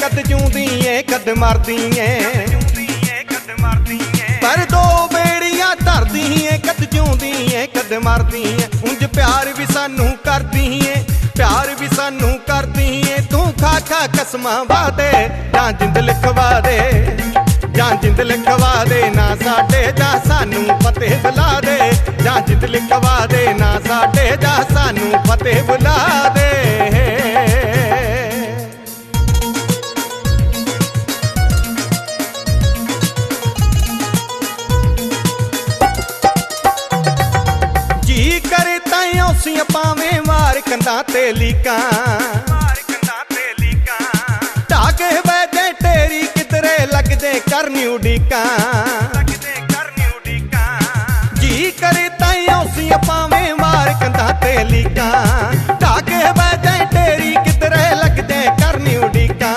ਏ ਕਦ ਮਰਦੀ ਏ ਪਰ ਦੋ ਬੇੜੀਆਂ ਧਰਦੀ ਏ ਕਦ ਜਿਉਂਦੀ ਏ ਕਦ ਮਰਦੀ ਏ ਉਂਝ ਪਿਆਰ ਵੀ ਸਾਨੂੰ ਕਰਦੀ ਏ ਪਿਆਰ ਵੀ ਸਾਨੂੰ ਕਰਦੀ ਏ ਤੂੰ ਖਾ ਖਾ ਕਸਮਾਂ ਵਾਦੇ ਜਾਂ ਜਿੰਦ ਲਿਖਵਾ ਦੇ। ਜਾਂ ਜਿੰਦ ਲਿਖਵਾ ਦੇ, ਨਾ ਸਾਡੇ ਜਾਂ ਸਾਨੂੰ ਫਤਿਹ ਬੁਲਾ ਦੇ। ਜਾਂ ਜਿੰਦ ਲਿਖਵਾ ਦੇ, ਨਾ ਸਾਡੇ ਜਾਂ ਸਾਨੂੰ ਫਤਿਹ ਬੁਲਾ ਦੇ। ਕਰੇ ਤਾਂ ਔਸੀਆਂ ਪਾਵੇਂ ਮਾਰ ਕੰਧਾਂ ਤੇ ਲੀਕਾਂ। ਢਾਕੇ ਬੈਠੇ ਟੇਰੀ ਕਿਧਰੇ ਲੱਗਦੇ ਕਰਨੀ ਉਡੀਕਾਂ ਜੀ ਕਰੇ ਤਾਂ ਔਸੀਆਂ ਪਾਵੇਂ ਮਾਰ ਕੰਧਾਂ ਤੇ ਲੀਕਾਂ। ਢਾਕੇ ਬੈਠੇ ਟੇਰੀ ਕਿਧਰੇ ਲੱਗਦੇ ਕਰਨੀ ਉਡੀਕਾਂ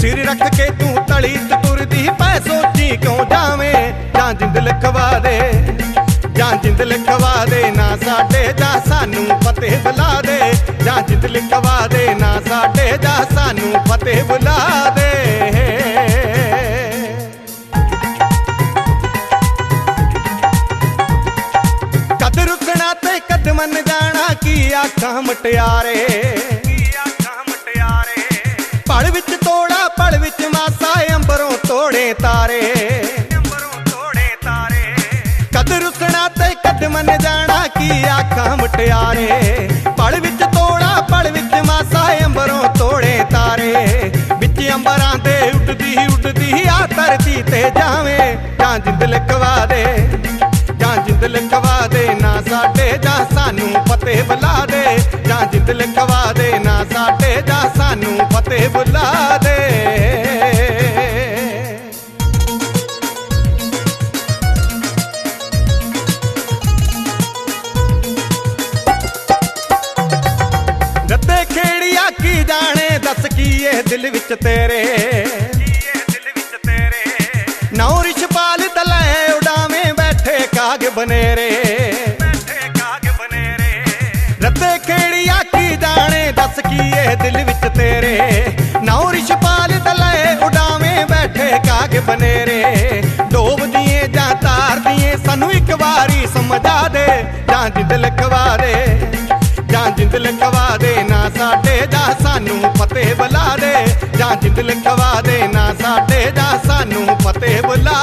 ਸਿਰ ਰੱਖ ਕੇ ਤੂੰ ਤਲੀ ਤੇ ਤੁਰਦੀ ਪੈ ਸੋਚੀ ਕਿਉਂ ਜਾਵੇਂ? ਜਾਂ ਜਿੰਦ ਲਿਖਵਾ ਦੇ। ਜਾਂ ਜਿੰਦ ਲਿਖਵਾ ਦੇ ਨਾ ਸਾਡੇ ਜਾਂ ਸਾਨੂੰ ਫਤਿਹ ਬੁਲਾ ਦੇ। ਜਾਂ ਜਿੰਦ ਲਿਖਵਾ ਦੇ ਨਾ ਸਾਡੇ ਜਾਂ ਸਾਨੂੰ ਫਤਿਹ ਬੁਲਾ ਦੇ। ਕਦ ਰੁਕਣਾ ਤੇ ਕਦ ਮੰਨ ਜਾਣਾ ਕੀ ਆਖਾਂ ਮਟਿਆਰੇ? ਪੜ ਵਿੱਚ ਤੋੜਾ ਪੜ ਵਿੱਚ ਮਾਸਾ ਅੰਬਰੋਂ ਤੋੜੇ ਤਾਰੇ। ਕਦ ਰੁਕਣਾ ਤੇ ਕਦ ਮੰਨ ਜਾਣਾ ਕੀ ਆਖਾਂ ਮਟਿਆਰੇ? ਪੜ ਵਿੱਚ ਤੋੜਾ, ਪਲ ਵਿੱਚ ਮਾਸਾ, ਅੰਬਰੋਂ ਤੋੜੇ ਤਾਰੇ। ਵਿੱਚ ਅੰਬਰਾਂ ਤੇ ਉੱਡਦੀ ਉੱਡਦੀ ਆ ਧਰਤੀ ਤੇ ਜਾਵੇਂ। ਜਾਂ ਜਿੰਦ ਲਿਖਵਾ ਦੇ, ਜਾਂ ਜਿੰਦ ਲਿਖਵਾ ਦੇ, ਨਾ ਸਾਡੇ ਜਾਂ ਸਾਨੂੰ ਫਤਿਹ ਬੁਲਾ ਦੇ। ਜਾਂ ਜਿੰਦ ਲਿਖਵਾ ਦੇ, ਨਾ ਸਾਡੇ ਜਾਂ ਸਾਨੂੰ ਫਤਿਹ ਬੁਲਾ ਕਿਹੜੀ ਆਖੀ ਜਾਣੇ? ਦੱਸ ਕੀ ਇਹ ਦਿਲ ਵਿੱਚ ਤੇਰੇ? ਨੌ ਰਿਸ਼ਪਾਲ ਦਲੇ ਉਡਾਵੇਂ ਬੈਠੇ ਕਾਗ ਬਨੇਰੇ। ਰੱਤੇ ਖੇੜੀਆ ਕੀ ਜਾਣੇ? ਦੱਸ ਕੀ ਇਹ ਦਿਲ ਵਿੱਚ ਤੇਰੇ? ਨੌ ਰਿਸ਼ਪਾਲ ਦਲੇ ਉਡਾਵੇਂ ਬੈਠੇ ਕਾਗ ਬਨੇਰੇ। ਡੋਬਦੀਏ ਜਾਂ ਤਾਰਦੀਏ ਸਾਨੂੰ ਇੱਕ ਵਾਰੀ ਸਮਝਾ ਦੇ, ਜਾਂ ਜਿੰਦ ਲਿਖਵਾ ਦੇ। ਫਤਿਹ ਬੁਲਾ ਦੇ ਜਾਂ ਜਿੰਦ ਲਿਖਵਾ ਦੇ ਨਾ ਸਾਡੇ ਜਾਂ ਸਾਨੂੰ ਫਤਿਹ ਬੁਲਾ